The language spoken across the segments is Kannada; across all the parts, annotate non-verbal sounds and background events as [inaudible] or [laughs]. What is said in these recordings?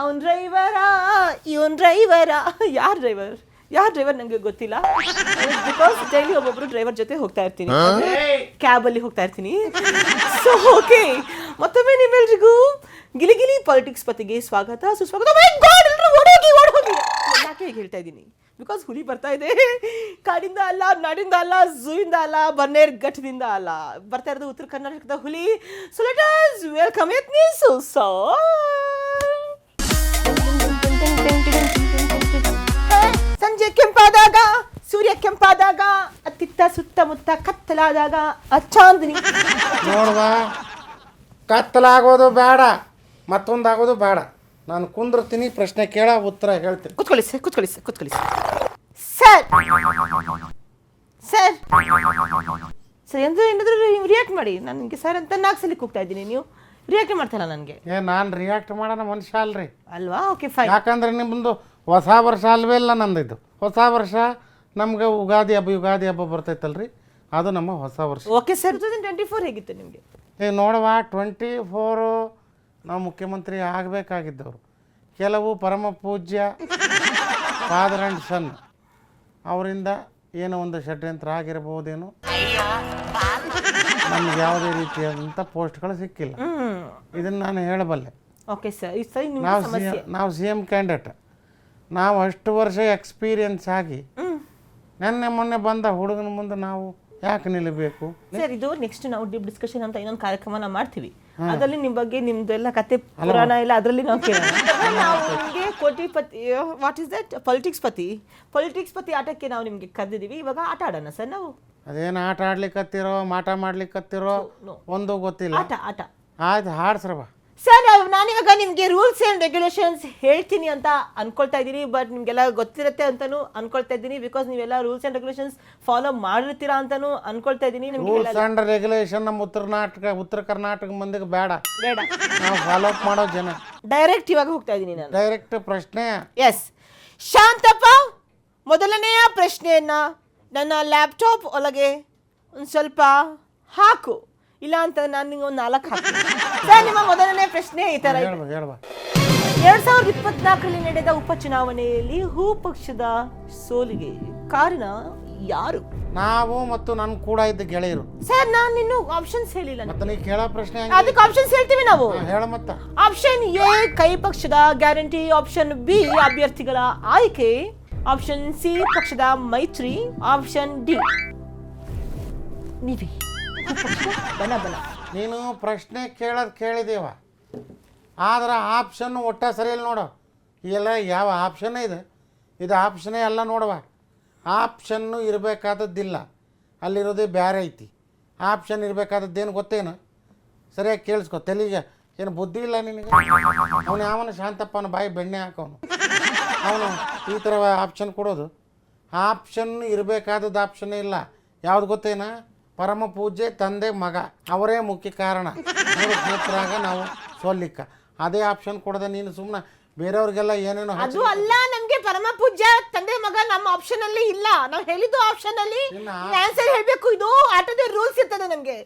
ಅವನ್ ಡ್ರೈವರಾ ಇವನ್ ಡ್ರೈವರಾ ಯಾರ್ ಡ್ರೈವರ್ ಯಾರ್ ಡ್ರೈವರ್ ನಂಗೆ ಗೊತ್ತಿಲ್ಲ. ಬಿಕಾಸ್ ಡೈಲಿ ಒಬ್ಬೊಬ್ರು ಡ್ರೈವರ್ ಜೊತೆ ಹೋಗ್ತಾ ಇರ್ತೀನಿ. ಕ್ಯಾಬ್ ಅಲ್ಲಿ ಹೋಗ್ತಾ ಇರ್ತೀನಿ. ಸೊ ಓಕೆ ಮತ್ತೊಮ್ಮೆ ನಿಮ್ಮೆಲ್ರಿಗೂ ಗಿಲಿಗಿಲಿ ಪಾಲಿಟಿಕ್ಸ್ ಪತಿಗೆ ಸ್ವಾಗತ ಸುಸ್ವಾಗತ. Oh ಓಡೋಗಿ ಓಡೋಗಿ. ಯಾಕೆ ಹೀಗೆ ಹೇಳ್ತಾ ಇದ್ದೀನಿ? ಬಿಕಾಸ್ ಹುಲಿ ಬರ್ತಾ ಇದೆ. ಕಾಡಿಂದ ಅಲ್ಲ ನಾಡಿಂದ ಅಲ್ಲ ಝೂಯಿಂದ ಅಲ್ಲ ಬನ್ನೇರ್ ಘಟ್ಟದಿಂದ ಅಲ್ಲ. ಬರ್ತಾ ಇರೋದು ಉತ್ತರ ಕರ್ನಾಟಕದ ಹುಲಿ. ಸೊ ಲೆಟ್ ಅಸ್ ವೆಲ್ಕಮ್ ಯತ್ ಮೀ ಕೆಂಪಾದಾಗ ಸೂರ್ಯ ಕೆಂಪಾದಾಗ ಅತ್ತಿತ್ತ ಸುತ್ತಮುತ್ತ ಕತ್ತಲಾದಾಗ ಅಚ್ಚಾಂದಿನಿ ನೋಡುವ ಕತ್ತಲಾಗೋದು ಬೇಡ ಮತ್ತೊಂದಾಗೋದು ಬೇಡ. ನಾನು ಕುಂದಿರ್ತೀನಿ ಪ್ರಶ್ನೆ ಕೇಳ ಉತ್ತರ ಹೇಳ್ತೀನಿ. ಕುತ್ಕೊಳ್ಳಿ ಸರ್ ಕುತ್ಕೊಳ್ಳಿ ಸರ್ ಕುತ್ಕೊಳ್ಳಿ ಸರ್. ಸರ್! ಸರ್! ಎಂದ್ರೆ ಏನಾದರೂ ನೀವು ರಿಯಾಕ್ಟ್ ಮಾಡಿ. ನಾನು ನಿಮಗೆ ಸರ್ ಅಂತ ನಾಲ್ಕು ಸಲ ಕೂಗ್ತಾ ಇದ್ದೀನಿ ನೀವು. ರಿಯಾಕ್ಟ್ ಮಾಡ್ತಾರ ನನಗೆ? ಏ ನಾನು ರಿಯಾಕ್ಟ್ ಮಾಡೋಣ ಮನುಷ್ಯ ಅಲ್ರಿ. ಅಲ್ವಾ? ಓಕೆ ಫೈನ್ ಯಾಕಂದ್ರೆ ನಿಮ್ಮದು ಹೊಸ ವರ್ಷ ಅಲ್ವೇ ಇಲ್ಲ ನಂದಿದ್ದು. ಹೊಸ ವರ್ಷ ನಮ್ಗೆ ಯುಗಾದಿ ಹಬ್ಬ ಯುಗಾದಿ ಹಬ್ಬ ಬರ್ತೈತಲ್ರಿ. ಅದು ನಮ್ಮ ಹೊಸ ವರ್ಷ. Okay sir two thousand twenty four ಹೇಗಿತ್ತು ನಿಮಗೆ? ಈಗ ನೋಡುವ ಟ್ವೆಂಟಿ ಫೋರು ನಾವು ಮುಖ್ಯಮಂತ್ರಿ ಆಗಬೇಕಾಗಿದ್ದವರು. ಕೆಲವು ಪರಮ ಪೂಜ್ಯ ಫಾದರ್ ಆ್ಯಂಡ್ ಸನ್ ಅವರಿಂದ ಏನೋ ಒಂದು ಷಡ್ಯಂತ್ರ ಆಗಿರಬಹುದೇನೋ ನಮ್ಗೆ ಯಾವುದೇ ರೀತಿಯಾದಂಥ ಪೋಸ್ಟ್ಗಳು ಸಿಕ್ಕಿಲ್ಲ. ಇದನ್ನು ನಾನು ಹೇಳಬಲ್ಲೆ. ಓಕೆ ಸರ್ ಈ ಸರಿ ನಿಮ್ಮ ನಾವು ಸಿ ನಾವು ಸಿ ಎಂ ಕ್ಯಾಂಡಿಡೇಟ್ ನಾವು ಅಷ್ಟು ವರ್ಷ ಎಕ್ಸ್ಪೀರಿಯನ್ಸ್ ಆಗಿ ನೆನ್ನೆ ಮೊನ್ನೆ ಬಂದ ಹುಡುಗನ ಮುಂದೆ ನಾವು ಯಾಕೆ ನಿಲ್ಲಬೇಕು? ಸರ್ ಇದು ನೆಕ್ಸ್ಟ್ ನಾವು ಡೀಪ್ ಡಿಸ್ಕಷನ್ ಅಂತ ಇನ್ನೊಂದು ಕಾರ್ಯಕ್ರಮನ ಮಾಡ್ತೀವಿ. ಅದರಲ್ಲಿ ನಿಮ್ಮ ಬಗ್ಗೆ ನಿಮ್ದೆಲ್ಲ ಕತೆ ಪುರಾಣ ಇಲ್ಲ ಅದರಲ್ಲಿ ನಾವು ಕೇಳೋಣ. ನಾವು ನಿಮಗೆ ಕೋಟಿಪತಿ ವಾಟ್ ಇಸ್ ದಟ್ ಪೊಲಿಟಿಕ್ಸ್ ಪತಿ. ಪೊಲಿಟಿಕ್ಸ್ ಪತಿ ಆಟಕ್ಕೆ ನಾವು ನಿಮಗೆ ಕರೆದಿದ್ದೀವಿ. ಇವಾಗ ಆಟ ಆಡೋಣ ಸರ್ ನಾವು? ಅದೇನು ಆಟ ಆಡ್ಲಿಕ್ಕತ್ತಿರೋ ಮಾಟ ಮಾಡ್ಲಿಕ್ಕತ್ತಿರೋ. ಒಂದು ಗೊತ್ತಿಲ್ಲ. ಆಟ ಆಟ. ಆಯ್ತು ಹಾಡ್ಸ್ರವ. ಸರ್ ನಾನಿವಾಗ ನಿಮಗೆ ರೂಲ್ಸ್ ಆ್ಯಂಡ್ ರೆಗ್ಯುಲೇಷನ್ಸ್ ಹೇಳ್ತೀನಿ ಅಂತ ಅನ್ಕೊಳ್ತಾ ಇದ್ದೀನಿ ಬಟ್ ನಿಮಗೆಲ್ಲ ಗೊತ್ತಿರುತ್ತೆ ಅಂತಲೂ ಅನ್ಕೊಳ್ತಾ ಇದ್ದೀನಿ ಬಿಕಾಸ್ ನೀವೆಲ್ಲ ರೂಲ್ಸ್ ಆ್ಯಂಡ್ ರೆಗ್ಯುಲೇಷನ್ಸ್ ಫಾಲೋ ಮಾಡಿರ್ತೀರಾ ಅಂತಲೂ ಅನ್ಕೊಳ್ತಾ ಇದ್ದೀನಿ ನಿಮಗೆ ರೂಲ್ಸ್ ಆ್ಯಂಡ್ ರೆಗ್ಯುಲೇಷನ್ ನಮ್ಮ ಉತ್ತರ ನಾಟಕ ಉತ್ತರ ಕರ್ನಾಟಕ ಮಂದಿಗೆ ಬೇಡ. ಬೇಡ. ನಾವು ಫಾಲೋ ಅಪ್ ಮಾಡೋ ಜನ. ಡೈರೆಕ್ಟ್ ಇವಾಗ ಹೋಗ್ತಾ ಇದ್ದೀನಿ ನಾನು. ಡೈರೆಕ್ಟ್ ಪ್ರಶ್ನೆ. ಎಸ್ ಶಾಂತಪ್ಪ ಮೊದಲನೆಯ ಪ್ರಶ್ನೆಯನ್ನ ನನ್ನ ಲ್ಯಾಪ್ಟಾಪ್ ಒಳಗೆ ಒಂದು ಸ್ವಲ್ಪ ಹಾಕು. ಇಲ್ಲ ಅಂತ ನಾನು ನಿಮಗೆ ಒಂದು ನಾಲ್ಕು ಹಾಕ್ತೀನಿ. ಸರ್ ನಿಮ್ಮ ಮೊದಲನೇ ಪ್ರಶ್ನೆ ಈ ಥರ ಇದೆ. ಎರಡ್ ಸಾವಿರದ ಇಪ್ಪತ್ನಾಲ್ಕರಲ್ಲಿ ನಡೆದ ಉಪಚುನಾವಣೆಯಲ್ಲಿ ಹೂ ಪಕ್ಷದ ಸೋಲಿಗೆ ಕಾರಣ ಯಾರು? ನಾವು ಮತ್ತು ನಾನು ಕೂಡ ಇದ್ದ ಗೆಳೆಯರು. ಸರ್ ನಾನು ಇನ್ನು ಆಪ್ಷನ್ಸ್ ಹೇಳಿಲ್ಲ ಮತ್ತೆ ನೀ ಕೇಳೋ ಪ್ರಶ್ನೆ ಹಂಗೆ? ಅದಕ್ಕೆ ಆಪ್ಷನ್ಸ್ ಹೇಳ್ತೀವಿ ನಾವು. ಹೇಳ ಮತ್ತೆ. ಆಪ್ಷನ್ ಎ ಕೈ ಪಕ್ಷದ ಗ್ಯಾರಂಟಿ ಆಪ್ಷನ್ ಬಿ ಅಭ್ಯರ್ಥಿಗಳ ಆಯ್ಕೆ. ಆಪ್ಷನ್ ಸಿ ಪಕ್ಷದ ಮೈತ್ರಿ. ಆಪ್ಷನ್ ಡಿ ನೀವೇ. ಬನ ಬನ. ನೀನು ಪ್ರಶ್ನೆ ಕೇಳೋದು ಕೇಳಿದೇವ. ಆದ್ರೆ ಆಪ್ಷನ್ ಒಟ್ಟ ಸರಿ ಇಲ್ಲ ನೋಡು. ಎಲ್ಲ ಯಾವ ಆಪ್ಷನ್ ಇದೆ? ಇದು ಆಪ್ಷನ್ನೇ ಅಲ್ಲ ನೋಡುವ. ಆಪ್ಷನ್ನು ಇರಬೇಕಾದದ್ದಿಲ್ಲ. ಅಲ್ಲಿರೋದೇ ಬೇರೆ ಐತಿ. ಆಪ್ಷನ್ ಇರಬೇಕಾದದ್ದೇನು ಗೊತ್ತೇನು? ಸರಿಯಾಗಿ ಕೇಳಿಸ್ಕೊ. ತೆಲಿಗೆ ಏನು ಬುದ್ಧಿ ಇಲ್ಲ ನಿನಗೆ? ಅವನು ಯಾವನು ಶಾಂತಪ್ಪನ ಬಾಯಿ ಬೆಣ್ಣೆ ಹಾಕೋನು ಅವನು ಈ ಥರ ಆಪ್ಷನ್ ಕೊಡೋದು. ಆಪ್ಷನ್ ಇರಬೇಕಾದದ್ದು ಆಪ್ಷನ್ನೇ ಇಲ್ಲ. ಯಾವ್ದು ಗೊತ್ತೇನ? ಪರಮ ಪೂಜೆ ತಂದೆ ಮಗ, ಅವರೇ ಮುಖ್ಯ ಕಾರಣ. ಮೂರು ಕ್ಷೇತ್ರಾಗ ನಾವು ಸೋಲಿಕ್ಕ. ಅದೇ ಆಪ್ಷನ್ ಕೊಡದೆ ನೀನು ಸುಮ್ಮನೆ ಬೇರೆಯವ್ರಿಗೆಲ್ಲ ಏನೇನು ಅದು ಅಲ್ಲ ನಮ್ಗೆ ಪರಮ ಪೂಜ್ಯ ತಂದೆ ಮಗ ನಮ್ಮ ಆಪ್ಷನ್ ಅಲ್ಲಿ ಇಲ್ಲ. ನಾವು ಹೇಳಿದ್ದು ಆಪ್ಷನ್ ಅಲ್ಲಿ ಆನ್ಸರ್ ಹೇಳ್ಬೇಕು ಇದು ಆಟದ ರೂಲ್ಸ್ ಇರ್ತದೆ ನಮ್ಗೆ.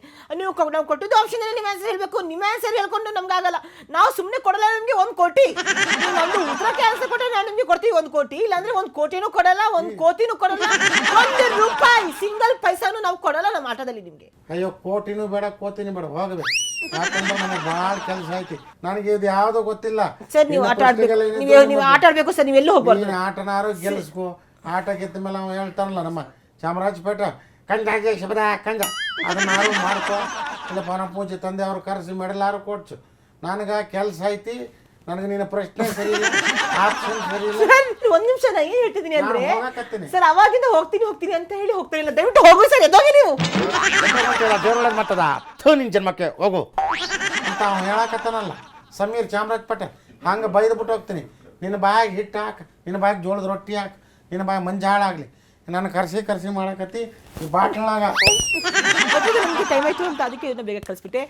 ನೀವು ನಾವು ಕೊಟ್ಟಿದ್ದು ಆಪ್ಷನ್ ಅಲ್ಲಿ ನೀವು ಆನ್ಸರ್ ಹೇಳ್ಬೇಕು ನಿಮ್ಮ ಆನ್ಸರ್ ಹೇಳ್ಕೊಂಡು ನಮ್ಗೆ ಆಗಲ್ಲ. ನಾವು ಸುಮ್ಮನೆ ಕೊಡಲ್ಲ ನಮ್ಗೆ ಒಂದ್ ಕೋಟಿ. ನಮ್ದು ಉತ್ತರಕ್ಕೆ ಆನ್ಸರ್ ಕೊಟ್ಟರೆ ನಾನು ನಿಮ್ಗೆ ಕೊಡ್ತೀವಿ ಒಂದ್ ಕೋಟಿ. ಇಲ್ಲಾಂದ್ರೆ ಒಂದ್ ಕೋಟಿನೂ ಕೊಡಲ್ಲ ಒಂದ್ ಕೋಟಿನೂ ಕೊಡಲ್ಲ. ಒಂದು ರೂಪಾಯಿ ಸಿಂಗಲ್ ಪೈಸಾನು ನಾವು ಕೊಡಲ್ಲ ನಮ್ಮ ಆಟದಲ್ಲಿ ನಿಮ್ಗೆ. ಅಯ್ಯೋ ಕೋಟಿನೂ ಬೇಡ ಕೋತಿನೂ ಬೇಡ ಹೋಗಬೇಕು. ಯಾಕಂದ್ರೆ ನನಗೆ ಭಾಳ ಕೆಲಸ ಐತಿ. ನನಗೆ ಇದು ಯಾವುದೋ ಗೊತ್ತಿಲ್ಲ. ಸರ್ ನೀವು ಆಟ ಆಡ್ಬೇಕು ನೀವು ನೀವು ಆಟ ಆಡ್ಬೇಕು ಸರ್ ನೀವೆಲ್ಲ ಹೋಗ್ಬಾರ್ದು? ನೀನು ಆಟನಾರು ಗೆಲ್ಲಿಸ್ಕೊ. ಆಟ ಗೆದ್ದ ಮೇಲೆ ಅವ ಹೇಳ್ತಾನಲ್ಲ ನಮ್ಮ ಚಾಮರಾಜಪೇಟ ಕಂಜ ಹಾಗೆ ಶಬ್ದ ಕಂಜ ಅದನ್ನಾರು ಮಾಡ್ಕೊ. ಇಲ್ಲ ಪರಮ ಪೂಜೆ ತಂದೆ ಅವ್ರು ಕರೆಸಿ ಮೆಡಲಾರು ಕೊಡ್ಸು ನನಗೆ ಕೆಲಸ ಐತಿ ನನಗೆ ನಿನ್ನ ಪ್ರಶ್ನೆ ಸರಿ ಇಲ್ಲ ಆಪ್ಷನ್ ಸರಿ ಇಲ್ಲ. ಸರ್ ಒಂದ್ ನಿಮಿಷ ನಾ ಏನ್ ಹೇಳ್ತಿದ್ದೀನಿ ಅಂದ್ರೆ ನಾನು ಹೋಗಕತ್ತೀನಿ. ಸರ್ ಅವಾಗಿಂದ ಹೋಗ್ತೀನಿ ಹೋಗ್ತೀನಿ ಅಂತ ಹೇಳಿ ಹೋಗ್ತಾ ಇಲ್ಲ. ದಯವಿಟ್ಟು ಹೋಗು ಸರ್ ಎದ್ದೋಗಿ ನೀವು. ದೇವರೊಳಗೆ ಮತ್ತದ. ಥೂ ನಿನ್ನ ಜನ್ಮಕ್ಕೆ ಹೋಗು. ಅಂತ ಅವ್ನು ಹೇಳಕತ್ತಾನಲ್ಲ. ಸಮೀರ್ ಚಾಮರಾಜಪೇಟೆ ಹಂಗೆ ಬೈದು ಬಿಟ್ಟು ಹೋಗ್ತೀನಿ. ನಿನ್ನ ಬಾಯಿಗೆ ಹಿಟ್ಟು ಹಾಕಿ, ನಿನ್ನ ಬಾಯಿಗೆ ಜೋಳದ ರೊಟ್ಟಿ ಹಾಕಿ, ನಿನ್ನ ಬಾಯಿ ಮಂಜಾಳ ಆಗಲಿ ನಾನು ಕರ್ಸಿ ಕರ್ಸಿ ಮಾಡಕತ್ತಿ, ಈ ಬಾಟ್ಲಾಗ ಟೈಮ್ [laughs] ಆಯ್ತು ಅಂತ ಅದಕ್ಕೆ ಇದನ್ನ ಬೇಗ ಕಳಿಸ್ಬಿಟ್ಟೆ.